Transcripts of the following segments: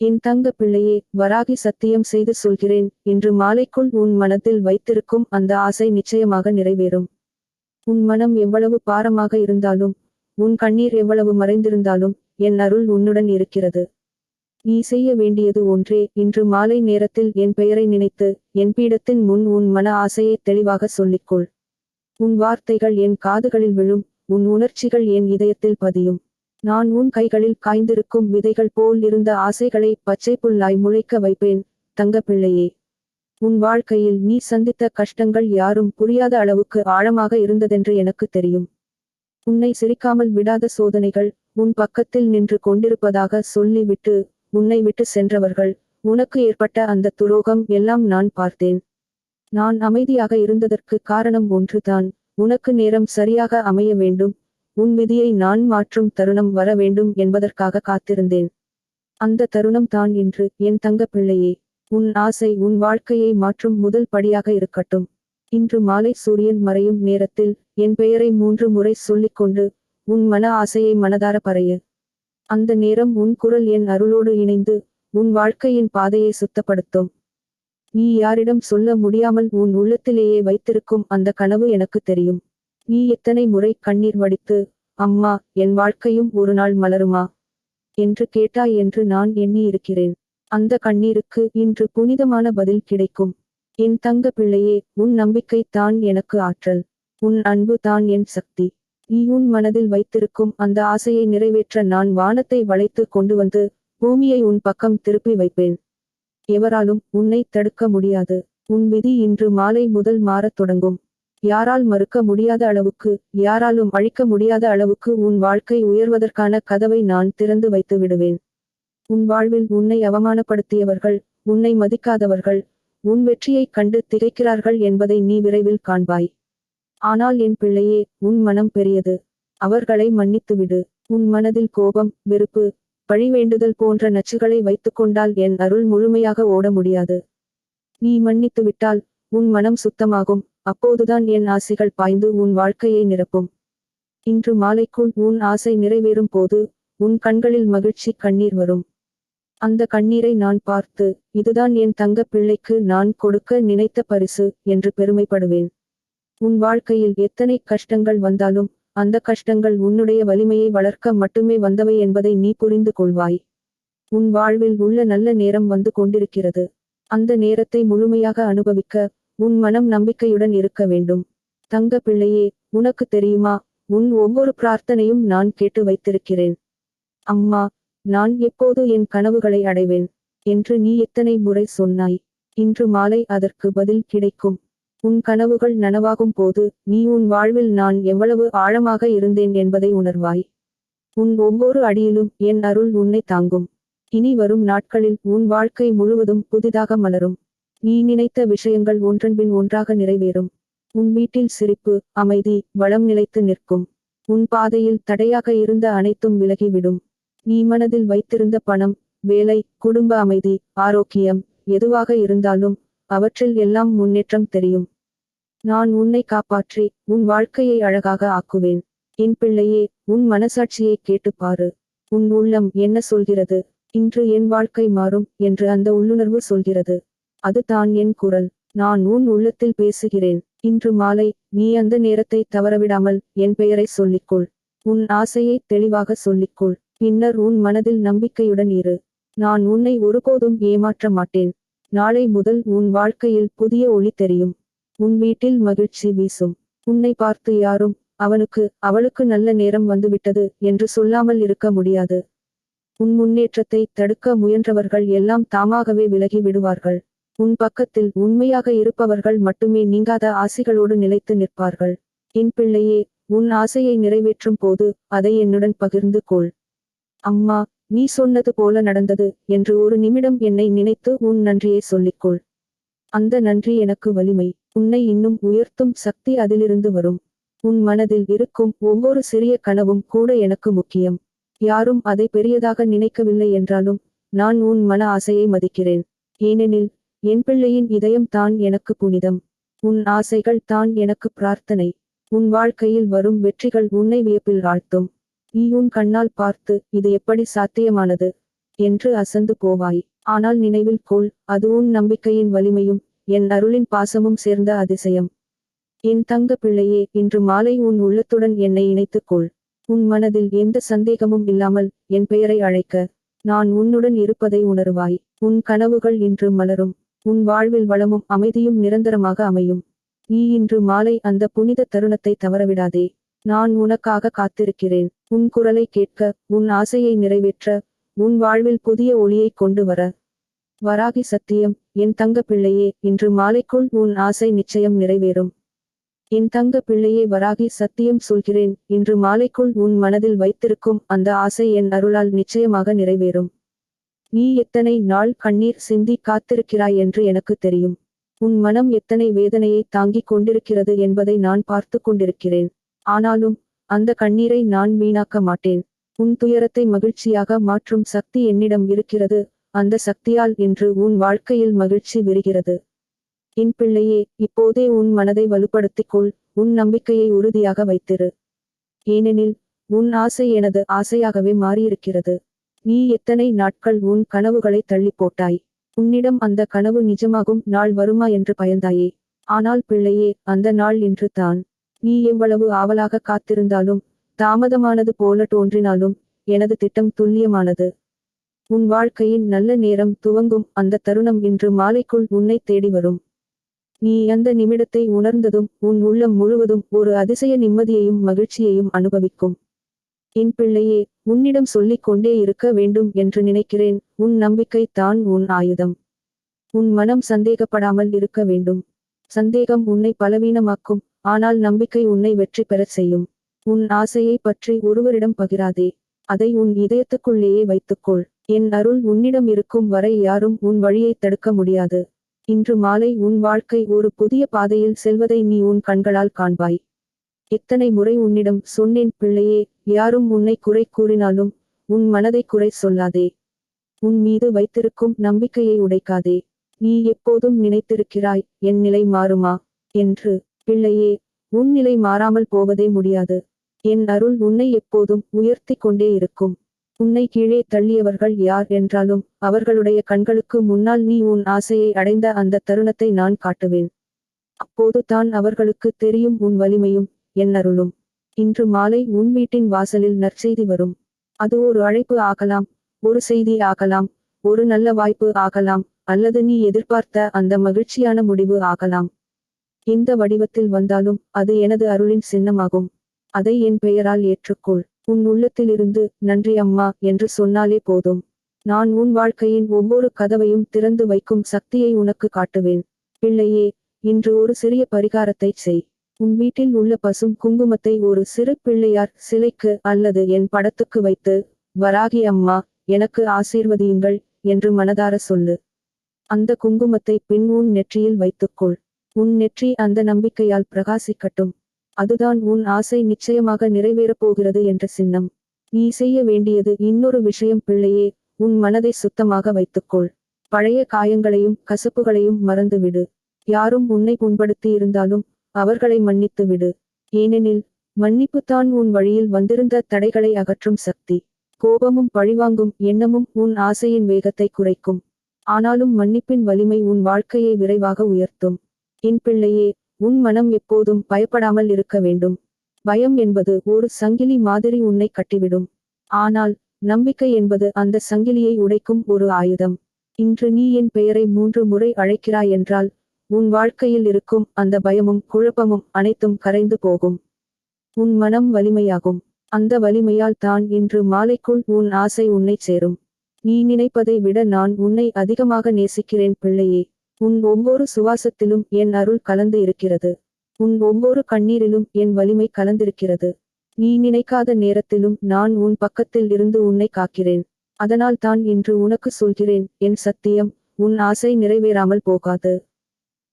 என் தங்க பிள்ளையே வராகி சத்தியம் செய்து சொல்கிறேன் இன்று மாலைக்குள் உன் மனத்தில் வைத்திருக்கும் அந்த ஆசை நிச்சயமாக நிறைவேறும். உன் மனம் எவ்வளவு பாரமாக இருந்தாலும் உன் கண்ணீர் எவ்வளவு மறைந்திருந்தாலும் என் அருள் உன்னுடன் இருக்கிறது. நீ செய்ய வேண்டியது ஒன்றே இன்று மாலை நேரத்தில் என் பெயரை நினைத்து என் பீடத்தின் முன் உன் மன ஆசையை தெளிவாக சொல்லிக்கொள். உன் வார்த்தைகள் என் காதுகளில் விழும் உன் உணர்ச்சிகள் என் இதயத்தில் பதியும். நான் உன் கைகளில் காய்ந்திருக்கும் விதைகள் போல் இருந்த ஆசைகளை பச்சை புல்லாய் முளைக்க வைப்பேன் தங்க பிள்ளையே உன் வாழ்க்கையில் நீ சந்தித்த கஷ்டங்கள் யாரும் புரியாத அளவுக்கு ஆழமாக இருந்ததென்று எனக்கு தெரியும். உன்னை சிரிக்காமல் விடாத சோதனைகள் உன் பக்கத்தில் நின்று கொண்டிருப்பதாக சொல்லிவிட்டு உன்னை விட்டு சென்றவர்கள் உனக்கு ஏற்பட்ட அந்த துரோகம் எல்லாம் நான் பார்த்தேன். நான் அமைதியாக இருந்ததற்கு காரணம் ஒன்றுதான் உனக்கு நேரம் சரியாக அமைய வேண்டும் உன் விதியை நான் மாற்றும் தருணம் வர வேண்டும் என்பதற்காக காத்திருந்தேன். அந்த தருணம் தான் இன்று என் தங்க பிள்ளையே. உன் ஆசை உன் வாழ்க்கையை மாற்றும் முதல் படியாக இருக்கட்டும். இன்று மாலை சூரியன் மறையும் நேரத்தில் என் பெயரை மூன்று முறை சொல்லிக்கொண்டு உன் மன ஆசையை மனதார பறைய அந்த நேரம் உன் குரல் என் அருளோடு இணைந்து உன் வாழ்க்கையின் பாதையை சுத்தப்படுத்தும். நீ யாரிடம் சொல்ல முடியாமல் உன் உள்ளத்திலேயே வைத்திருக்கும் அந்த கனவு எனக்கு தெரியும். நீ எத்தனை முறை கண்ணீர் வடித்து அம்மா என் வாழ்க்கையும் ஒரு நாள் மலருமா? என்று கேட்டாய் என்று நான் எண்ணியிருக்கிறேன். அந்த கண்ணீருக்கு இன்று புனிதமான பதில் கிடைக்கும். என் தங்க பிள்ளையே உன் நம்பிக்கை தான் எனக்கு ஆற்றல். உன் அன்பு தான் என் சக்தி. நீ உன் மனதில் வைத்திருக்கும் அந்த ஆசையை நிறைவேற்ற நான் வானத்தை வளைத்து கொண்டு வந்து பூமியை உன் பக்கம் திருப்பி வைப்பேன். எவராலும் உன்னை தடுக்க முடியாது. உன் விதி இன்று மாலை முதல் மாறத் தொடங்கும். யாரால் மறுக்க முடியாத அளவுக்கு யாராலும் அழிக்க முடியாத அளவுக்கு உன் வாழ்க்கை உயர்வதற்கான கதவை நான் திறந்து வைத்து விடுவேன். உன் வாழ்வில் உன்னை அவமானப்படுத்தியவர்கள் உன்னை மதிக்காதவர்கள் உன் வெற்றியைக் கண்டு திகைக்கிறார்கள் என்பதை நீ விரைவில் காண்பாய். ஆனால் என் பிள்ளையே உன் மனம் பெரியது. அவர்களை மன்னித்துவிடு உன் மனதில் கோபம் வெறுப்பு பழிவேண்டுதல் போன்ற நச்சுகளை வைத்துக்கொண்டால் என் அருள் முழுமையாக ஓட முடியாது. நீ மன்னித்து விட்டால் உன் மனம் சுத்தமாகும். அப்போதுதான் என் ஆசைகள் பாய்ந்து உன் வாழ்க்கையை நிரப்பும். இன்று மாலைக்குள் உன் ஆசை நிறைவேறும் போது உன் கண்களில் மகிழ்ச்சி கண்ணீர் வரும். அந்த கண்ணீரை நான் பார்த்து இதுதான் என் தங்க பிள்ளைக்கு நான் கொடுக்க நினைத்த பரிசு என்று பெருமைப்படுவேன். உன் வாழ்க்கையில் எத்தனை கஷ்டங்கள் வந்தாலும் அந்த கஷ்டங்கள் உன்னுடைய வலிமையை வளர்க்க மட்டுமே வந்தவை என்பதை நீ புரிந்து கொள்வாய். உன் வாழ்வில் உள்ள நல்ல நேரம் வந்து கொண்டிருக்கிறது. அந்த நேரத்தை முழுமையாக அனுபவிக்க உன் மனம் நம்பிக்கையுடன் இருக்க வேண்டும். தங்க பிள்ளையே உனக்கு தெரியுமா? உன் ஒவ்வொரு பிரார்த்தனையும் நான் கேட்டு வைத்திருக்கிறேன். அம்மா நான் எப்போது என் கனவுகளை அடைவேன்? என்று நீ எத்தனை முறை சொன்னாய். இன்று மாலை அதற்கு பதில் கிடைக்கும். உன் கனவுகள் நனவாகும் போது நீ உன் வாழ்வில் நான் எவ்வளவு ஆழமாக இருந்தேன் என்பதை உணர்வாய். உன் ஒவ்வொரு அடியிலும் என் அருள் உன்னை தாங்கும். இனி வரும் நாட்களில் உன் வாழ்க்கை முழுவதும் புதிதாக மலரும். நீ நினைத்த விஷயங்கள் ஒன்றன்பின் ஒன்றாக நிறைவேறும். உன் வீட்டில் சிரிப்பு அமைதி வளம் நிலைத்து நிற்கும். உன் பாதையில் தடையாக இருந்த அனைத்தும் விலகிவிடும். நீ மனதில் வைத்திருந்த பணம் வேலை குடும்ப அமைதி ஆரோக்கியம் எதுவாக இருந்தாலும் அவற்றில் எல்லாம் முன்னேற்றம் தெரியும். நான் உன்னை காப்பாற்றி உன் வாழ்க்கையை அழகாக ஆக்குவேன். என் பிள்ளையே உன் மனசாட்சியை கேட்டுப் பாரு. உன் உள்ளம் என்ன சொல்கிறது? இன்று என் வாழ்க்கை மாறும் என்று அந்த உள்ளுணர்வு சொல்கிறது. அது தான் என் குரல். நான் உன் உள்ளத்தில் பேசுகிறேன். இன்று மாலை நீ அந்த நேரத்தை தவறவிடாமல் என் பெயரை சொல்லிக்கொள். உன் ஆசையை தெளிவாக சொல்லிக்கொள். பின்னர் உன் மனதில் நம்பிக்கையுடன் இரு. நான் உன்னை ஒருபோதும் ஏமாற்ற மாட்டேன். நாளை முதல் உன் வாழ்க்கையில் புதிய ஒளி தெரியும். உன் வீட்டில் மகிழ்ச்சி வீசும். உன்னை பார்த்து யாரும் அவனுக்கு அவளுக்கு நல்ல நேரம் வந்துவிட்டது என்று சொல்லாமல் இருக்க முடியாது. உன் முன்னேற்றத்தை தடுக்க முயன்றவர்கள் எல்லாம் தாமாகவே விலகி விடுவார்கள். உன் பக்கத்தில் உண்மையாக இருப்பவர்கள் மட்டுமே நீங்காத ஆசைகளோடு நிலைத்து நிற்பார்கள். என் பிள்ளையே உன் ஆசையை நிறைவேற்றும் போது அதை என்னுடன் பகிர்ந்து கொள். அம்மா நீ சொன்னது போல நடந்தது என்று ஒரு நிமிடம் என்னை நினைத்து உன் நன்றியை சொல்லிக்கொள். அந்த நன்றி எனக்கு வலிமை. உன்னை இன்னும் உயர்த்தும் சக்தி அதிலிருந்து வரும். உன் மனதில் இருக்கும் ஒவ்வொரு சிறிய கனவும் கூட எனக்கு முக்கியம். யாரும் அதை பெரியதாக நினைக்கவில்லை என்றாலும் நான் உன் மன ஆசையை மதிக்கிறேன். ஏனெனில் என் பிள்ளையின் இதயம் தான் எனக்கு புனிதம். உன் ஆசைகள் தான் எனக்கு பிரார்த்தனை. உன் வாழ்க்கையில் வரும் வெற்றிகள் உன்னை வியப்பில் ஆழ்த்தும். நீ உன் கண்ணால் பார்த்து இது எப்படி சாத்தியமானது என்று அசந்து போவாய். ஆனால் நினைவில் கொள் அது உன் நம்பிக்கையின் வலிமையும் என் அருளின் பாசமும் சேர்ந்த அதிசயம். என் தங்க பிள்ளையே இன்று மாலை உன் உள்ளத்துடன் என்னை இணைத்துக் கொள். உன் மனதில் எந்த சந்தேகமும் இல்லாமல் என் பெயரை அழைக்க. நான் உன்னுடன் இருப்பதை உணருவாய். உன் கனவுகள் இன்று மலரும். உன் வாழ்வில் வளமும் அமைதியும் நிரந்தரமாக அமையும். நீ இன்று மாலை அந்த புனித தருணத்தை தவறவிடாதே. நான் உனக்காக காத்திருக்கிறேன். உன் குரலை கேட்க உன் ஆசையை நிறைவேற்ற உன் வாழ்வில் புதிய ஒளியை கொண்டு வர. வராகி சத்தியம் என் தங்க பிள்ளையே இன்று மாலைக்குள் உன் ஆசை நிச்சயம் நிறைவேறும். என் தங்க பிள்ளையே வராகி சத்தியம் சொல்கிறேன். இன்று மாலைக்குள் உன் மனதில் வைத்திருக்கும் அந்த ஆசை என் அருளால் நிச்சயமாக நிறைவேறும். நீ எத்தனை நாள் கண்ணீர் சிந்தி காத்திருக்கிறாய் என்று எனக்கு தெரியும். உன் மனம் எத்தனை வேதனையை தாங்கிக் கொண்டிருக்கிறது என்பதை நான் பார்த்து கொண்டிருக்கிறேன். ஆனாலும் அந்த கண்ணீரை நான் வீணாக்க மாட்டேன். உன் துயரத்தை மகிழ்ச்சியாக மாற்றும் சக்தி என்னிடம் இருக்கிறது அந்த சக்தியால் இன்று உன் வாழ்க்கையில் மகிழ்ச்சி விரிகிறது. என் பிள்ளையே இப்போதே உன் மனதை வலுப்படுத்திக் கொள் உன் நம்பிக்கையை உறுதியாக வைத்திரு. ஏனெனில் உன் ஆசை எனது ஆசையாகவே மாறியிருக்கிறது. நீ எத்தனை நாட்கள் உன் கனவுகளை தள்ளி போட்டாய்? உன்னிடம் அந்த கனவு நிஜமாகும் நாள் வருமா என்று பயந்தாயே. ஆனால் பிள்ளையே அந்த நாள் இன்று தான். நீ எவ்வளவு ஆவலாக காத்திருந்தாலும் தாமதமானது போல தோன்றினாலும் எனது திட்டம் துல்லியமானது. உன் வாழ்க்கையின் நல்ல நேரம் துவங்கும் அந்த தருணம் இன்று மாலைக்குள் உன்னை தேடி வரும். நீ அந்த நிமிடத்தை உணர்ந்ததும் உன் உள்ளம் முழுவதும் ஒரு அதிசய நிம்மதியையும் மகிழ்ச்சியையும் அனுபவிக்கும். என் பிள்ளையே உன்னிடம் சொல்லிக் கொண்டே இருக்க வேண்டும் என்று நினைக்கிறேன். உன் நம்பிக்கை தான் உன் ஆயுதம். உன் மனம் சந்தேகப்படாமல் இருக்க வேண்டும். சந்தேகம் உன்னை பலவீனமாக்கும். ஆனால் நம்பிக்கை உன்னை வெற்றி பெறச் செய்யும். உன் ஆசையை பற்றி ஒருவரிடம் பகிராதே. அதை உன் இதயத்துக்குள்ளேயே வைத்துக்கொள். என் அருள் உன்னிடம் இருக்கும் வரை யாரும் உன் வழியை தடுக்க முடியாது. இன்று மாலை உன் வாழ்க்கை ஒரு புதிய பாதையில் செல்வதை நீ உன் கண்களால் காண்பாய். எத்தனை முறை உன்னிடம் சொன்னேன் பிள்ளையே யாரும் உன்னை குறை கூறினாலும் உன் மனதை குறை சொல்லாதே. உன் மீது வைத்திருக்கும் நம்பிக்கையை உடைக்காதே. நீ எப்போதும் நினைத்திருக்கிறாய் என் நிலை மாறுமா? என்று. பிள்ளையே உன் நிலை மாறாமல் போவதே முடியாது. என் அருள் உன்னை எப்போதும் உயர்த்தி கொண்டே இருக்கும். உன்னை கீழே தள்ளியவர்கள் யார் என்றாலும் அவர்களுடைய கண்களுக்கு முன்னால் நீ உன் ஆசையை அடைந்த அந்த தருணத்தை நான் காட்டுவேன். அப்போது தான் அவர்களுக்கு தெரியும் உன் வலிமையும் என் அருளும். இன்று மாலை உன் வீட்டின் வாசலில் நற்செய்தி வரும். அது ஒரு அழைப்பு ஆகலாம் ஒரு செய்தி ஆகலாம் ஒரு நல்ல வாய்ப்பு ஆகலாம் அல்லது நீ எதிர்பார்த்த அந்த மகிழ்ச்சியான முடிவு ஆகலாம். எந்த வடிவத்தில் வந்தாலும் அது எனது அருளின் சின்னமாகும். அதை என் பெயரால் ஏற்றுக்கொள். உன் உள்ளத்திலிருந்து நன்றி அம்மா என்று சொன்னாலே போதும். நான் உன் வாழ்க்கையின் ஒவ்வொரு கதவையும் திறந்து வைக்கும் சக்தியை உனக்கு காட்டுவேன். பிள்ளையே இன்று ஒரு சிறிய பரிகாரத்தைச் செய். உன் வீட்டில் உள்ள பசும் குங்குமத்தை ஒரு சிறு பிள்ளையார் சிலைக்கு அல்லது என் படத்துக்கு வைத்து வராகி அம்மா எனக்கு ஆசீர்வதியுங்கள் என்று மனதார சொல்லு. அந்த குங்குமத்தை பின் உன் நெற்றியில் வைத்துக்கொள். உன் நெற்றி அந்த நம்பிக்கையால் பிரகாசிக்கட்டும். அதுதான் உன் ஆசை நிச்சயமாக நிறைவேறப் போகிறது என்ற சின்னம். நீ செய்ய வேண்டியது இன்னொரு விஷயம் பிள்ளையே உன் மனதை சுத்தமாக வைத்துக்கொள். பழைய காயங்களையும் கசப்புகளையும் மறந்துவிடு. யாரும் உன்னை புண்படுத்தி இருந்தாலும் அவர்களை மன்னித்து விடு. ஏனெனில் மன்னிப்புத்தான் உன் வழியில் வந்திருந்த தடைகளை அகற்றும் சக்தி. கோபமும் பழிவாங்கும் எண்ணமும் உன் ஆசையின் வேகத்தை குறைக்கும். ஆனாலும் மன்னிப்பின் வலிமை உன் வாழ்க்கையை விரைவாக உயர்த்தும். என் பிள்ளையே உன் மனம் எப்போதும் பயப்படாமல் இருக்க வேண்டும். பயம் என்பது ஒரு சங்கிலி மாதிரி உன்னை கட்டிவிடும். ஆனால் நம்பிக்கை என்பது அந்த சங்கிலியை உடைக்கும் ஒரு ஆயுதம். இன்று நீ என் பெயரை மூன்று முறை அழைக்கிறாய் என்றால் உன் வாழ்க்கையில் இருக்கும் அந்த பயமும் குழப்பமும் அனைத்தும் கரைந்து போகும். உன் மனம் வலிமையாகும். அந்த வலிமையால் தான் இன்று மாலைக்குள் உன் ஆசை உன்னை சேரும். நீ நினைப்பதை விட நான் உன்னை அதிகமாக நேசிக்கிறேன் பிள்ளையே. உன் ஒவ்வொரு சுவாசத்திலும் என் அருள் கலந்து இருக்கிறது. உன் ஒவ்வொரு கண்ணீரிலும் என் வலிமை கலந்திருக்கிறது. நீ நினைக்காத நேரத்திலும் நான் உன் பக்கத்தில் இருந்து உன்னை காக்கிறேன். அதனால் தான் இன்று உனக்கு சொல்கிறேன் என் சத்தியம் உன் ஆசை நிறைவேறாமல் போகாது.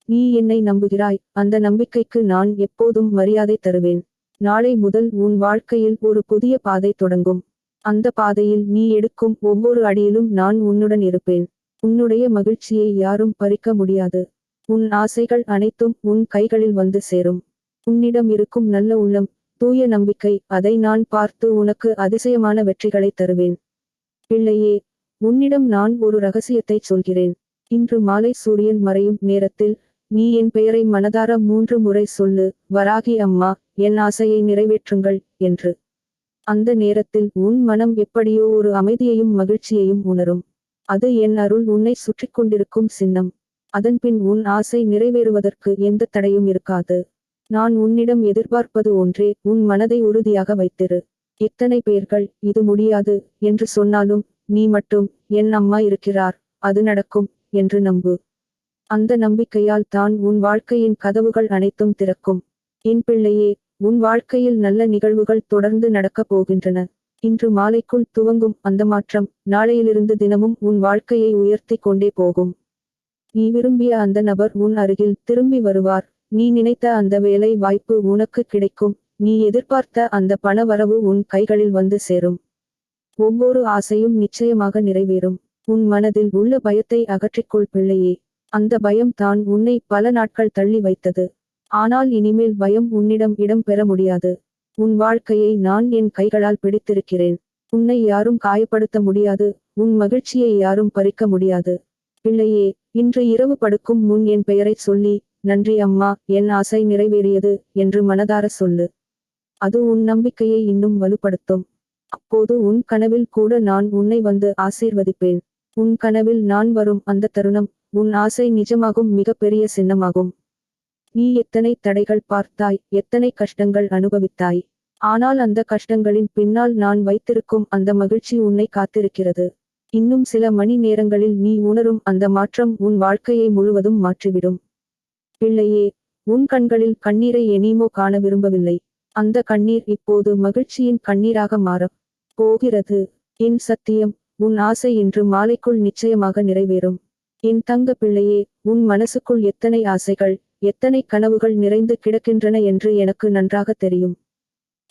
நீ என்னை நம்புகிறாய். அந்த நம்பிக்கைக்கு நான் எப்போதும் மரியாதை தருவேன். நாளை முதல் உன் வாழ்க்கையில் ஒரு புதிய பாதை தொடங்கும். அந்த பாதையில் நீ எடுக்கும் ஒவ்வொரு அடியிலும் நான் உன்னுடன் இருப்பேன். உன்னுடைய மகிழ்ச்சியை யாரும் பறிக்க முடியாது. உன் ஆசைகள் அனைத்தும் உன் கைகளில் வந்து சேரும். உன்னிடம் இருக்கும் நல்ல உள்ளம் தூய நம்பிக்கை அதை நான் பார்த்து உனக்கு அதிசயமான வெற்றிகளை தருவேன். பிள்ளையே உன்னிடம் நான் ஒரு ரகசியத்தை சொல்கிறேன். இன்று மாலை சூரியன் மறையும் நேரத்தில் நீ என் பெயரை மனதார மூன்று முறை சொல்லு வராகி அம்மா என் ஆசையை நிறைவேற்றுங்கள் என்று. அந்த நேரத்தில் உன் மனம் எப்படியோ ஒரு அமைதியையும் மகிழ்ச்சியையும் உணரும். அது என் அருள் உன்னை சுற்றிக் கொண்டிருக்கும் சின்னம். அதன்பின் உன் ஆசை நிறைவேறுவதற்கு எந்த தடையும் இருக்காது. நான் உன்னிடம் எதிர்பார்ப்பது ஒன்றே உன் மனதை உறுதியாக வைத்திரு. எத்தனை பேர்கள் இது முடியாது என்று சொன்னாலும் நீ மட்டும் என் அம்மா இருக்கிறார் அது நடக்கும் என்று நம்பு. அந்த நம்பிக்கையால் தான் உன் வாழ்க்கையின் கதவுகள் அனைத்தும் திறக்கும். என் பிள்ளையே உன் வாழ்க்கையில் நல்ல நிகழ்வுகள் தொடர்ந்து நடக்கப் போகின்றன. இன்று மாலைக்குள் துவங்கும் அந்த மாற்றம் நாளையிலிருந்து தினமும் உன் வாழ்க்கையை உயர்த்தி கொண்டே போகும். நீ விரும்பிய அந்த நபர் உன் அருகில் திரும்பி வருவார். நீ நினைத்த அந்த வேலை வாய்ப்பு உனக்கு கிடைக்கும். நீ எதிர்பார்த்த அந்த பண வரவு உன் கைகளில் வந்து சேரும். ஒவ்வொரு ஆசையும் நிச்சயமாக நிறைவேறும். உன் மனதில் உள்ள பயத்தை அகற்றிக்கொள் பிள்ளையே. அந்த பயம் தான் உன்னை பல நாட்கள் தள்ளி வைத்தது. ஆனால் இனிமேல் பயம் உன்னிடம் இடம் பெற முடியாது. உன் வாழ்க்கையை நான் என் கைகளால் பிடித்திருக்கிறேன். உன்னை யாரும் காயப்படுத்த முடியாது. உன் மகிழ்ச்சியை யாரும் பறிக்க முடியாது. பிள்ளையே இன்று இரவு படுக்கும் முன் என் பெயரை சொல்லி நன்றி அம்மா என் ஆசை நிறைவேறியது என்று மனதார சொல்லு. அது உன் நம்பிக்கையை இன்னும் வலுப்படுத்தும். அப்போது உன் கனவில் கூட நான் உன்னை வந்து ஆசீர்வதிப்பேன். உன் கனவில் நான் வரும் அந்த தருணம் உன் ஆசை நிஜமாகும் மிகப்பெரிய சின்னமாகும். நீ எத்தனை தடைகள் பார்த்தாய் எத்தனை கஷ்டங்கள் அனுபவித்தாய். ஆனால் அந்த கஷ்டங்களின் பின்னால் நான் வைத்திருக்கும் அந்த மகிழ்ச்சி உன்னை காத்திருக்கிறது. இன்னும் சில மணி நேரங்களில் நீ உணரும் அந்த மாற்றம் உன் வாழ்க்கையை முழுவதும் மாற்றிவிடும். பிள்ளையே உன் கண்களில் கண்ணீரை எனிமோ காண விரும்பவில்லை. அந்த கண்ணீர் இப்போது மகிழ்ச்சியின் கண்ணீராக மாற போகிறது. என் சத்தியம் உன் ஆசை இன்று மாலைக்குள் நிச்சயமாக நிறைவேறும். என் தங்க பிள்ளையே உன் மனசுக்குள் எத்தனை ஆசைகள் எத்தனை கனவுகள் நிறைந்து கிடக்கின்றன என்று எனக்கு நன்றாக தெரியும்.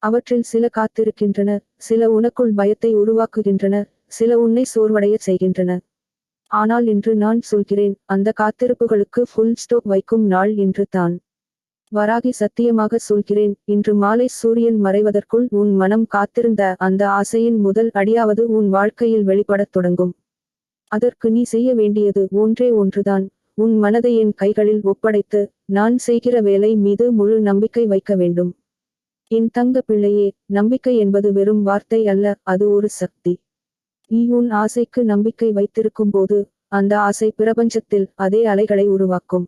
அவற்றில் சில காத்திருக்கின்றன சில உனக்குள் பயத்தை உருவாக்குகின்றன சில உன்னை சோர்வடைய செய்கின்றன. ஆனால் இன்று நான் சொல்கிறேன் அந்த காத்திருப்புகளுக்கு ஃபுல் ஸ்டோப் வைக்கும் நாள் இன்று தான். வராகி சத்தியமாக சொல்கிறேன் இன்று மாலை சூரியன் மறைவதற்குள் உன் மனம் காத்திருந்த அந்த ஆசையின் முதல் அடியாவது உன் வாழ்க்கையில் வெளிப்படத் தொடங்கும். அதற்கு நீ செய்ய வேண்டியது ஒன்றே ஒன்றுதான். உன் மனதை என் கைகளில் ஒப்படைத்து நான் செய்கிற வேலை மீது முழு நம்பிக்கை வைக்க வேண்டும். என் தங்க பிள்ளையே நம்பிக்கை என்பது வெறும் வார்த்தை அல்ல அது ஒரு சக்தி. நீ உன் ஆசைக்கு நம்பிக்கை வைத்திருக்கும் போது அந்த ஆசை பிரபஞ்சத்தில் அதே அலைகளை உருவாக்கும்.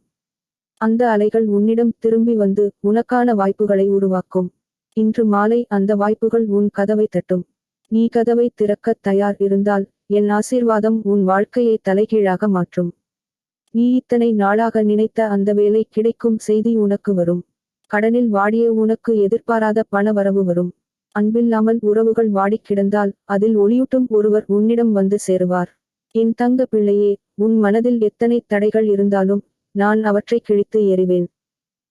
அந்த அலைகள் உன்னிடம் திரும்பி வந்து உனக்கான வாய்ப்புகளை உருவாக்கும். இன்று மாலை அந்த வாய்ப்புகள் உன் கதவை தட்டும். நீ கதவை திறக்கத் தயார் இருந்தால் என் ஆசீர்வாதம் உன் வாழ்க்கையை தலைகீழாக மாற்றும். நீ இத்தனை நாளாக நினைத்த அந்த வேலை கிடைக்கும் செய்தி உனக்கு வரும். கடனில் வாடிய உனக்கு எதிர்பாராத பண வரவு வரும். அன்பில்லாமல் உறவுகள் வாடிக் கிடந்தால் அதில் ஒளியூட்டும் ஒருவர் உன்னிடம் வந்து சேருவார். என் தங்க பிள்ளையே உன் மனதில் எத்தனை தடைகள் இருந்தாலும் நான் அவற்றை கிழித்து எறிவேன்.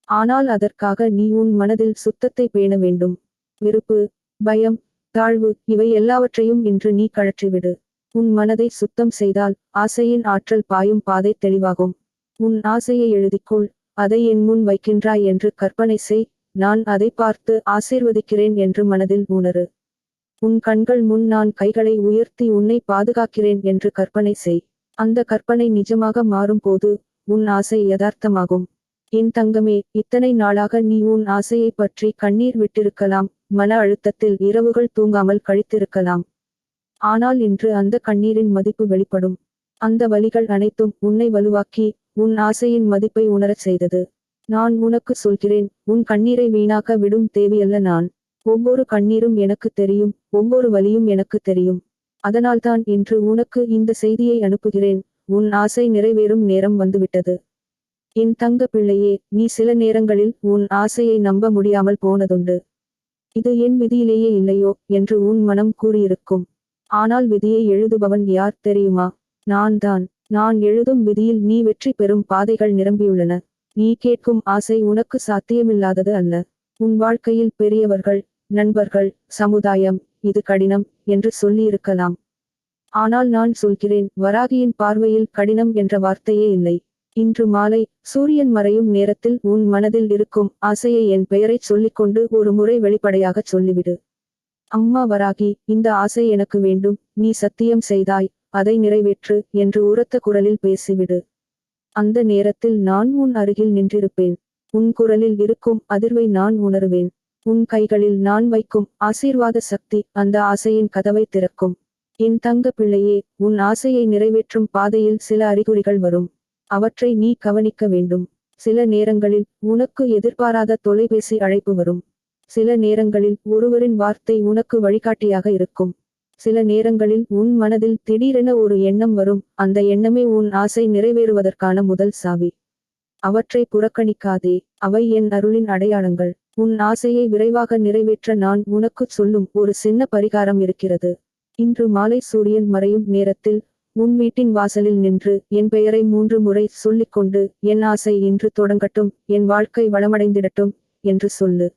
ஆனால் அதற்காக நீ உன் மனதில் சுத்தத்தை பேண வேண்டும். வெறுப்பு பயம் தாழ்வு இவை எல்லாவற்றையும் இன்று நீ கழற்றிவிடு. உன் மனதை சுத்தம் செய்தால் ஆசையின் ஆற்றல் பாயும் பாதை தெளிவாகும். உன் ஆசையை எழுதிக்கொள் அதை என் முன் வைக்கின்றாய் என்று கற்பனை செய் நான் அதை பார்த்து ஆசீர்வதிக்கிறேன் என்று மனதில் உணரு. உன் கண்கள் முன் நான் கைகளை உயர்த்தி உன்னை பாதுகாக்கிறேன் என்று கற்பனை செய். அந்த கற்பனை நிஜமாக மாறும்போது உன் ஆசை யதார்த்தமாகும். என் தங்கமே இத்தனை நாளாக நீ உன் ஆசையை பற்றி கண்ணீர் விட்டிருக்கலாம். மன அழுத்தத்தில் இரவுகள் தூங்காமல் கழித்திருக்கலாம். ஆனால் இன்று அந்த கண்ணீரின் மதிப்பு வெளிப்படும். அந்த வழிகள் அனைத்தும் உன்னை வலுவாக்கி உன் ஆசையின் மதிப்பை உணரச் செய்தது. நான் உனக்கு சொல்கிறேன் உன் கண்ணீரை வீணாக்க விடும் தேவையல்ல நான். ஒவ்வொரு கண்ணீரும் எனக்கு தெரியும் ஒவ்வொரு வலியும் எனக்கு தெரியும். அதனால்தான் இன்று உனக்கு இந்த செய்தியை அனுப்புகிறேன் உன் ஆசை நிறைவேறும் நேரம் வந்துவிட்டது. என் தங்க பிள்ளையே நீ சில நேரங்களில் உன் ஆசையை நம்ப முடியாமல் போனதுண்டு. இது என் விதியிலேயே இல்லையோ? என்று உன் மனம் கூறியிருக்கும். ஆனால் விதியை எழுதுபவன் யார் தெரியுமா? நான் தான். நான் எழுதும் விதியில் நீ வெற்றி பெறும் பாதைகள் நிரம்பியுள்ளன. நீ கேட்கும் ஆசை உனக்கு சாத்தியமில்லாதது அல்ல. உன் வாழ்க்கையில் பெரியவர்கள் நண்பர்கள் சமுதாயம் இது கடினம் என்று சொல்லியிருக்கலாம். ஆனால் நான் சொல்கிறேன் வராகியின் பார்வையில் கடினம் என்ற வார்த்தையே இல்லை. இன்று மாலை சூரியன் மறையும் நேரத்தில் உன் மனதில் இருக்கும் ஆசையை என் பெயரைச் சொல்லிக்கொண்டு ஒரு முறை வெளிப்படையாகச் சொல்லிவிடு. அம்மா வராகி இந்த ஆசை எனக்கு வேண்டும் நீ சத்தியம் செய்தாய் அதை நிறைவேற்று என்று உரத்த குரலில் பேசிவிடு. அந்த நேரத்தில் நான் உன் அருகில் நின்றிருப்பேன். உன் குரலில் இருக்கும் அதிர்வை நான் உணருவேன். உன் கைகளில் நான் வைக்கும் ஆசீர்வாத சக்தி அந்த ஆசையின் கதவை திறக்கும். என் தங்க பிள்ளையே உன் ஆசையை நிறைவேற்றும் பாதையில் சில அறிகுறிகள் வரும். அவற்றை நீ கவனிக்க வேண்டும். சில நேரங்களில் உனக்கு எதிர்பாராத தொலைபேசி அழைப்பு வரும். சில நேரங்களில் ஒருவரின் வார்த்தை உனக்கு வழிகாட்டியாக இருக்கும். சில நேரங்களில் உன் மனதில் திடீரென ஒரு எண்ணம் வரும். அந்த எண்ணமே உன் ஆசை நிறைவேறுவதற்கான முதல் சாவி. அவற்றை புறக்கணிக்காதே. அவை என் அருளின் அடையாளங்கள். உன் ஆசையை விரைவாக நிறைவேற்ற நான் உனக்குச் சொல்லும் ஒரு சின்ன பரிகாரம் இருக்கிறது. இன்று மாலை சூரியன் மறையும் நேரத்தில் உன் வீட்டின் வாசலில் நின்று என் பெயரை மூன்று முறை சொல்லிக்கொண்டு என் ஆசை இன்று தொடங்கட்டும் என் வாழ்க்கை வளமடைந்திடட்டும் என்று சொல்லு.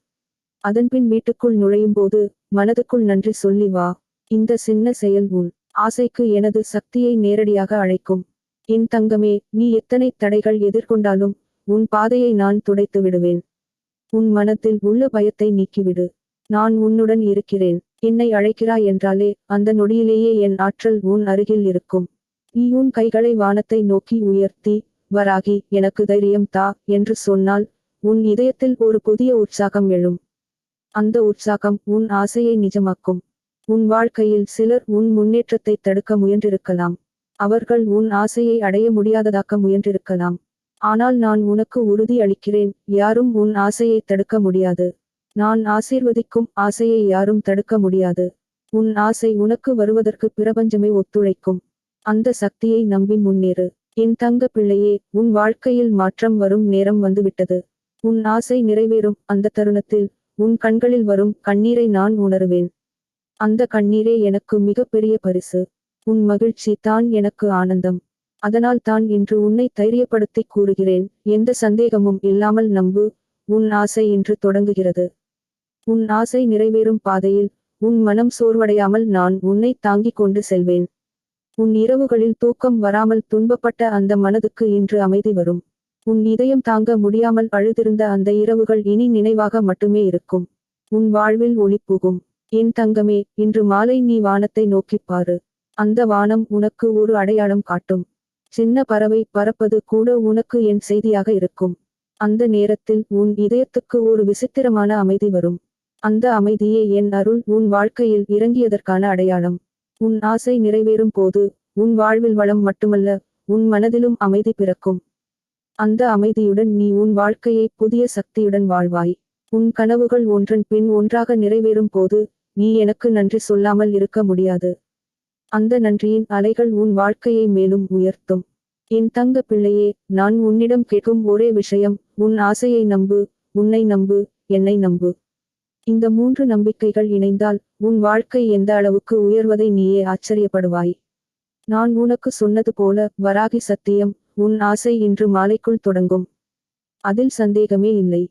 அதன்பின் வீட்டுக்குள் நுழையும்போது மனதுக்குள் நன்றி சொல்லி வா. இந்த சின்ன செயல் உன் ஆசைக்கு எனது சக்தியை நேரடியாக அழைக்கும். என் தங்கமே நீ எத்தனை தடைகள் எதிர்கொண்டாலும் உன் பாதையை நான் துடைத்து விடுவேன். உன் மனத்தில் உள்ள பயத்தை நீக்கிவிடு. நான் உன்னுடன் இருக்கிறேன். என்னை அழைக்கிறாய் என்றாலே அந்த நொடியிலேயே என் ஆற்றல் உன் அருகில் இருக்கும். நீ உன் கைகளை வானத்தை நோக்கி உயர்த்தி வராகி எனக்கு தைரியம் தா என்று சொன்னால் உன் இதயத்தில் ஒரு புதிய உற்சாகம் எழும். அந்த உற்சாகம் உன் ஆசையை நிஜமாக்கும். உன் வாழ்க்கையில் சிலர் உன் முன்னேற்றத்தை தடுக்க முயன்றிருக்கலாம். அவர்கள் உன் ஆசையை அடைய முடியாததாக்க முயன்றிருக்கலாம். ஆனால் நான் உனக்கு உறுதி அளிக்கிறேன் யாரும் உன் ஆசையை தடுக்க முடியாது. நான் ஆசீர்வதிக்கும் ஆசையை யாரும் தடுக்க முடியாது. உன் ஆசை உனக்கு வருவதற்கு பிரபஞ்சமே ஒத்துழைக்கும். அந்த சக்தியை நம்பி முன்னேறு. என் தங்க பிள்ளையே உன் வாழ்க்கையில் மாற்றம் வரும் நேரம் வந்துவிட்டது. உன் ஆசை நிறைவேறும் அந்த தருணத்தில் உன் கண்களில் வரும் கண்ணீரை நான் உணருவேன். அந்த கண்ணீரே எனக்கு மிகப்பெரிய பரிசு. உன் மகிழ்ச்சி தான் எனக்கு ஆனந்தம். அதனால் தான் இன்று உன்னை தைரியப்படுத்தி கூறுகிறேன். எந்த சந்தேகமும் இல்லாமல் நம்பு உன் ஆசை இன்று தொடங்குகிறது. உன் ஆசை நிறைவேறும் பாதையில் உன் மனம் சோர்வடையாமல் நான் உன்னை தாங்கிக் கொண்டு செல்வேன். உன் இரவுகளில் தூக்கம் வராமல் துன்பப்பட்ட அந்த மனதுக்கு இன்று அமைதி வரும். உன் இதயம் தாங்க முடியாமல் அழுதிருந்த அந்த இரவுகள் இனி நினைவாக மட்டுமே இருக்கும். உன் வாழ்வில் ஒளி புகும். என் தங்கமே இன்று மாலை நீ வானத்தை நோக்கிப் பாரு. அந்த வானம் உனக்கு ஒரு அடையாளம் காட்டும். சின்ன பறவை பறப்பது கூட உனக்கு என் செய்தியாக இருக்கும். அந்த நேரத்தில் உன் இதயத்துக்கு ஒரு விசித்திரமான அமைதி வரும். அந்த அமைதியே என் அருள் உன் வாழ்க்கையில் இறங்கியதற்கான அடையாளம். உன் ஆசை நிறைவேறும் போது உன் வாழ்வில் வளம் மட்டுமல்ல உன் மனதிலும் அமைதி பிறக்கும். அந்த அமைதியுடன் நீ உன் வாழ்க்கையை புதிய சக்தியுடன் வாழ்வாய். உன் கனவுகள் ஒன்றன் பின் ஒன்றாக நிறைவேறும் போது நீ எனக்கு நன்றி சொல்லாமல் இருக்க முடியாது. அந்த நன்றியின் அலைகள் உன் வாழ்க்கையை மேலும் உயர்த்தும். என் தங்க பிள்ளையே நான் உன்னிடம் கேட்கும் ஒரே விஷயம் உன் ஆசையை நம்பு உன்னை நம்பு என்னை நம்பு. இந்த மூன்று நம்பிக்கைகள் இணைந்தால் உன் வாழ்க்கை எந்த அளவுக்கு உயர்வதை நீயே ஆச்சரியப்படுவாய். நான் உனக்கு சொன்னது போல வராகி சத்தியம் உன் ஆசை இன்று மாலைக்குள் தொடங்கும். அதில் சந்தேகமே இல்லை.